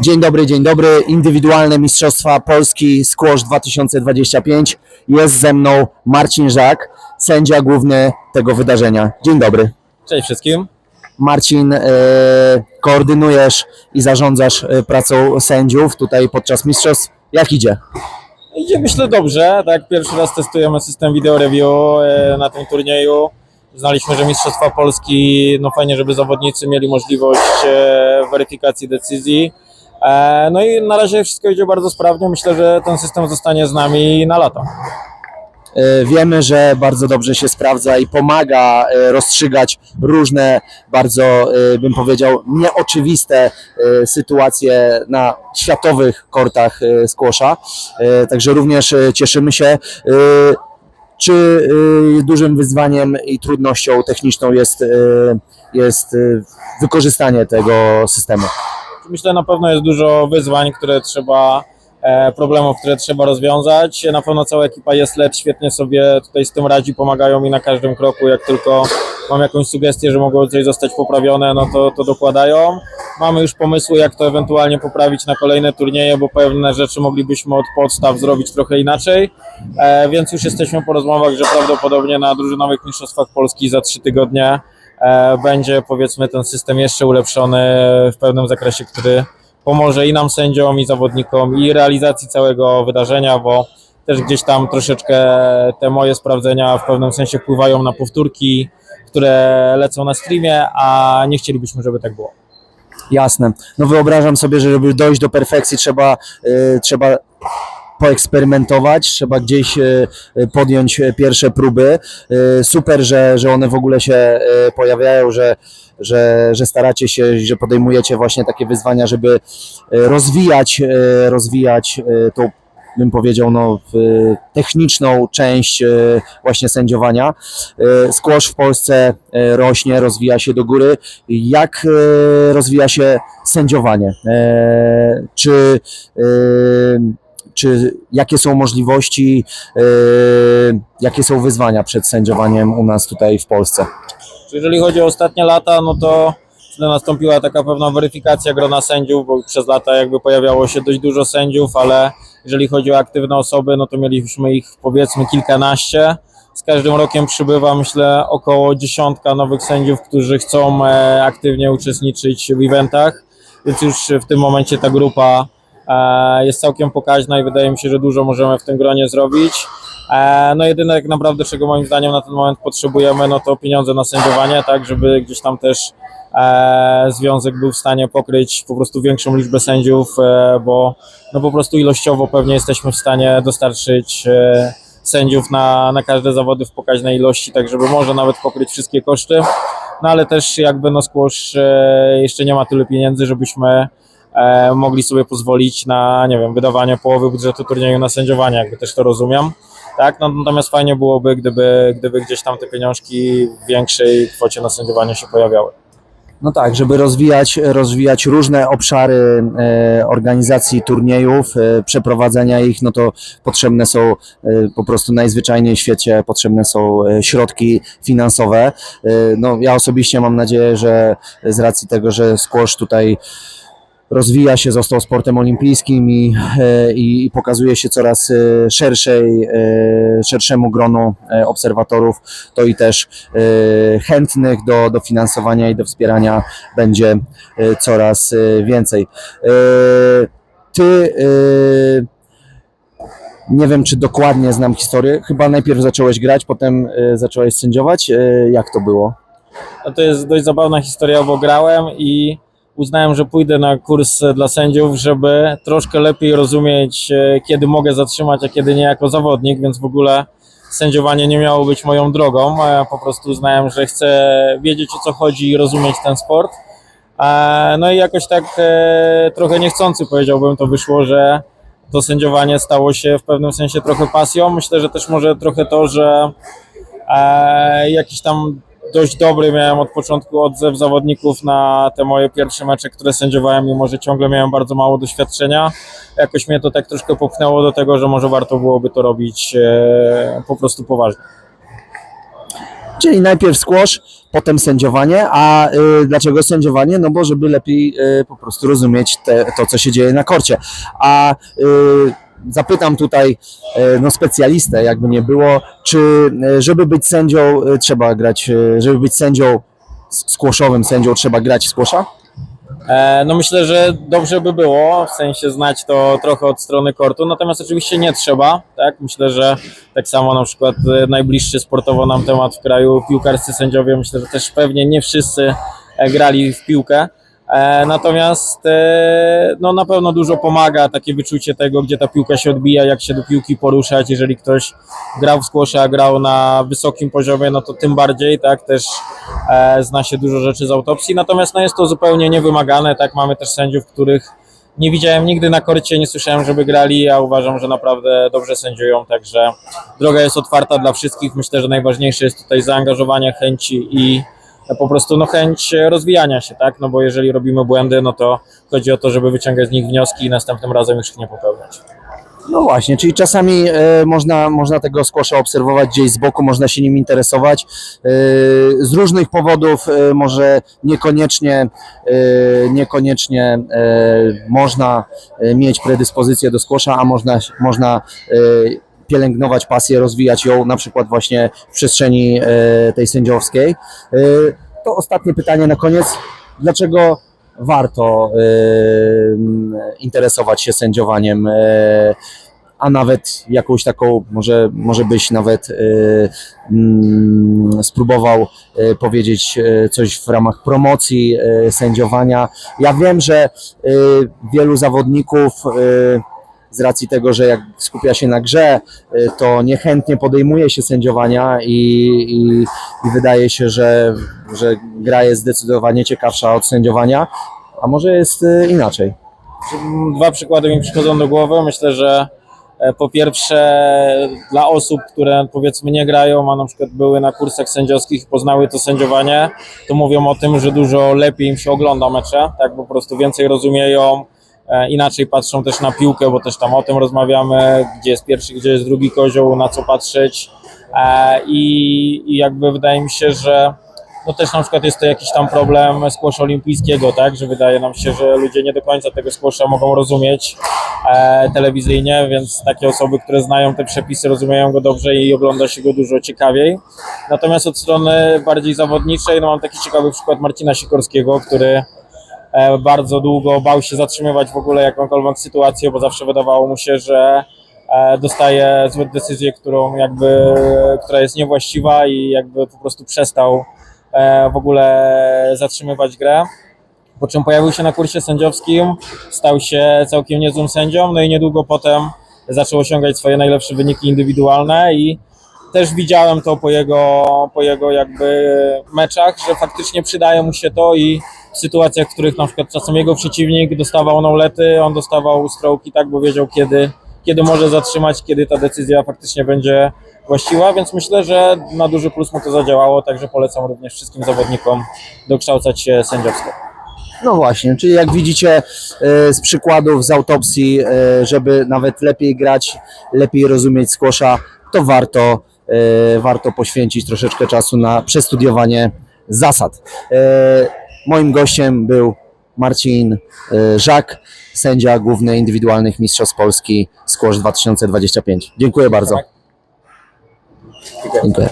Dzień dobry, dzień dobry. Indywidualne Mistrzostwa Polski Squash 2025. Jest ze mną Marcin Żak, sędzia główny tego wydarzenia. Dzień dobry. Cześć wszystkim. Marcin, e, koordynujesz i zarządzasz e, pracą sędziów tutaj podczas mistrzostw. Jak idzie? Idzie myślę dobrze, tak pierwszy raz testujemy system video review e, na tym turnieju. Znaliśmy, że Mistrzostwa Polski, no fajnie, żeby zawodnicy mieli możliwość weryfikacji decyzji. E, No i na razie wszystko idzie bardzo sprawnie. Myślę, że ten system zostanie z nami na lata. E, Wiemy, że bardzo dobrze się sprawdza i pomaga e, rozstrzygać różne, bardzo bym powiedział, nieoczywiste sytuacje na światowych kortach. E, Także również cieszymy się. Czy dużym wyzwaniem i trudnością techniczną jest, jest wykorzystanie tego systemu? Myślę, na pewno jest dużo wyzwań, które trzeba, e, problemów, które trzeba rozwiązać. Na pewno cała ekipa jest świetnie sobie tutaj z tym radzi, pomagają mi na każdym kroku. Jak tylko mam jakąś sugestię, że mogło coś zostać poprawione, no to, to dokładają. Mamy już pomysły, jak to ewentualnie poprawić na kolejne turnieje, bo pewne rzeczy moglibyśmy od podstaw zrobić trochę inaczej. E, więc już jesteśmy po rozmowach, że prawdopodobnie na drużynowych mistrzostwach Polski za trzy tygodnie będzie powiedzmy ten system jeszcze ulepszony w pewnym zakresie, który pomoże i nam sędziom, i zawodnikom, i realizacji całego wydarzenia, bo też gdzieś tam troszeczkę te moje sprawdzenia w pewnym sensie wpływają na powtórki, które lecą na streamie, a nie chcielibyśmy, żeby tak było. Jasne. No wyobrażam sobie, że żeby dojść do perfekcji trzeba, y, trzeba poeksperymentować, trzeba gdzieś y, y, podjąć y, pierwsze próby. Super, że, że one w ogóle się pojawiają, że, że, że staracie się, że podejmujecie właśnie takie wyzwania, żeby rozwijać, rozwijać tą bym powiedział, no, techniczną część właśnie sędziowania. Squash w Polsce rośnie, rozwija się do góry. Jak rozwija się sędziowanie? E, Czy, czy jakie są możliwości, y, jakie są wyzwania przed sędziowaniem u nas tutaj w Polsce? Jeżeli chodzi o ostatnie lata, no to nastąpiła taka pewna weryfikacja grona sędziów, bo przez lata jakby pojawiało się dość dużo sędziów, ale jeżeli chodzi o aktywne osoby, no to mieliśmy ich powiedzmy kilkanaście. Z każdym rokiem przybywa, myślę, około dziesiątka nowych sędziów, którzy chcą e, aktywnie uczestniczyć w eventach, więc już w tym momencie ta grupa e, jest całkiem pokaźna i wydaje mi się, że dużo możemy w tym gronie zrobić. E, No jedyne tak naprawdę, czego moim zdaniem na ten moment potrzebujemy, no to pieniądze na sędziowanie, tak, żeby gdzieś tam też e, związek był w stanie pokryć po prostu większą liczbę sędziów, e, bo no po prostu ilościowo pewnie jesteśmy w stanie dostarczyć e, sędziów na, na każde zawody w pokaźnej ilości, tak żeby może nawet pokryć wszystkie koszty, no ale też jakby no e, jeszcze nie ma tyle pieniędzy, żebyśmy e, mogli sobie pozwolić na, nie wiem, wydawanie połowy budżetu turnieju na sędziowanie, jakby też to rozumiem. Tak, no, natomiast fajnie byłoby, gdyby, gdyby gdzieś tam te pieniążki w większej kwocie na sędziowanie się pojawiały. No tak, żeby rozwijać, rozwijać różne obszary e, organizacji turniejów, e, przeprowadzenia ich, no to potrzebne są e, po prostu najzwyczajniej w świecie, potrzebne są e, środki finansowe. E, no ja osobiście mam nadzieję, że z racji tego, że squash tutaj rozwija się, został sportem olimpijskim i, e, i, i pokazuje się coraz e, szerszej, e, szerszemu gronu obserwatorów, to i też chętnych do, do finansowania i do wspierania będzie coraz więcej. Ty nie wiem, czy dokładnie znam historię. Chyba najpierw zacząłeś grać, potem zacząłeś sędziować. Jak to było? No to jest dość zabawna historia, bo grałem i uznałem, że pójdę na kurs dla sędziów, żeby troszkę lepiej rozumieć, e, kiedy mogę zatrzymać, a kiedy nie jako zawodnik, więc w ogóle sędziowanie nie miało być moją drogą. Ja po prostu uznałem, że chcę wiedzieć o co chodzi i rozumieć ten sport. E, No i jakoś tak e, trochę niechcący powiedziałbym to wyszło, że to sędziowanie stało się w pewnym sensie trochę pasją. Myślę, że też może trochę to, że e, jakiś tam dość dobry miałem od początku odzew zawodników na te moje pierwsze mecze, które sędziowałem, mimo że ciągle miałem bardzo mało doświadczenia. Jakoś mnie to tak troszkę popchnęło do tego, że może warto byłoby to robić e, po prostu poważnie. Czyli najpierw squash, potem sędziowanie, a y, dlaczego sędziowanie? No bo żeby lepiej y, po prostu rozumieć te, to, co się dzieje na korcie. A y, zapytam tutaj y, no, specjalistę, jakby nie było, czy y, żeby być sędzią y, trzeba grać, żeby być sędzią s- squashowym sędzią trzeba grać w? E, no myślę, że dobrze by było, w sensie znać to trochę od strony kortu, natomiast oczywiście nie trzeba, tak? Myślę, że tak samo na przykład e, najbliższy sportowo nam temat w kraju, piłkarscy sędziowie, myślę, że też pewnie nie wszyscy e, grali w piłkę, e, natomiast e, no na pewno dużo pomaga takie wyczucie tego, gdzie ta piłka się odbija, jak się do piłki poruszać, jeżeli ktoś grał w skłosze, a grał na wysokim poziomie, no to tym bardziej, tak, też e, zna się dużo rzeczy z autopsji, natomiast no jest to zupełnie niewymagane, tak, mamy też sędziów, których nie widziałem nigdy na korcie, nie słyszałem, żeby grali, a uważam, że naprawdę dobrze sędziują, także droga jest otwarta dla wszystkich, myślę, że najważniejsze jest tutaj zaangażowanie, chęci i po prostu no chęć rozwijania się, tak, no bo jeżeli robimy błędy, no to chodzi o to, żeby wyciągać z nich wnioski i następnym razem już ich nie popełniać. No właśnie, czyli czasami e, można, można tego squasha obserwować gdzieś z boku, można się nim interesować. E, z różnych powodów e, może niekoniecznie, e, niekoniecznie e, można e, mieć predyspozycję do squasha, a można, można e, pielęgnować pasję, rozwijać ją na przykład właśnie w przestrzeni e, tej sędziowskiej. E, to ostatnie pytanie na koniec. Dlaczego warto e, interesować się sędziowaniem? A nawet jakąś taką, może, może byś nawet e, mm, spróbował e, powiedzieć coś w ramach promocji e, sędziowania. Ja wiem, że e, wielu zawodników e, z racji tego, że jak skupia się na grze, e, to niechętnie podejmuje się sędziowania i, i, i wydaje się, że, że gra jest zdecydowanie ciekawsza od sędziowania, a może jest e, inaczej. Dwa przykłady mi przychodzą do głowy. Myślę, że e, po pierwsze dla osób, które powiedzmy nie grają, a na przykład były na kursach sędziowskich i poznały to sędziowanie, to mówią o tym, że dużo lepiej im się ogląda mecze, tak po prostu więcej rozumieją, inaczej patrzą też na piłkę, bo też tam o tym rozmawiamy, gdzie jest pierwszy, gdzie jest drugi kozioł, na co patrzeć E, i, jakby wydaje mi się, że no też na przykład jest to jakiś tam problem skłosza olimpijskiego, tak, że wydaje nam się, że ludzie nie do końca tego skłosza mogą rozumieć e, telewizyjnie, więc takie osoby, które znają te przepisy, rozumieją go dobrze i ogląda się go dużo ciekawiej. Natomiast od strony bardziej zawodniczej, no mam taki ciekawy przykład Marcina Sikorskiego, który e, bardzo długo bał się zatrzymywać w ogóle jakąkolwiek sytuację, bo zawsze wydawało mu się, że e, dostaje złą decyzję, którą jakby, która jest niewłaściwa i jakby po prostu przestał e, w ogóle zatrzymywać grę. Po czym pojawił się na kursie sędziowskim, stał się całkiem niezłym sędzią, no i niedługo potem zaczął osiągać swoje najlepsze wyniki indywidualne i też widziałem to po jego, po jego jakby meczach, że faktycznie przydaje mu się to i sytuacjach, w których na przykład czasem jego przeciwnik dostawał nolety, on dostawał strołki, tak, bo wiedział kiedy, kiedy może zatrzymać, kiedy ta decyzja faktycznie będzie właściwa, więc myślę, że na duży plus mu to zadziałało, także polecam również wszystkim zawodnikom dokształcać się sędziowsko. No właśnie, czyli jak widzicie e, z przykładów z autopsji, e, żeby nawet lepiej grać, lepiej rozumieć squasha, to warto, e, warto poświęcić troszeczkę czasu na przestudiowanie zasad. Moim gościem był Marcin e, Żak, sędzia główny indywidualnych Mistrzostw Polski Squash 2025. Dziękuję bardzo. Dziękuję.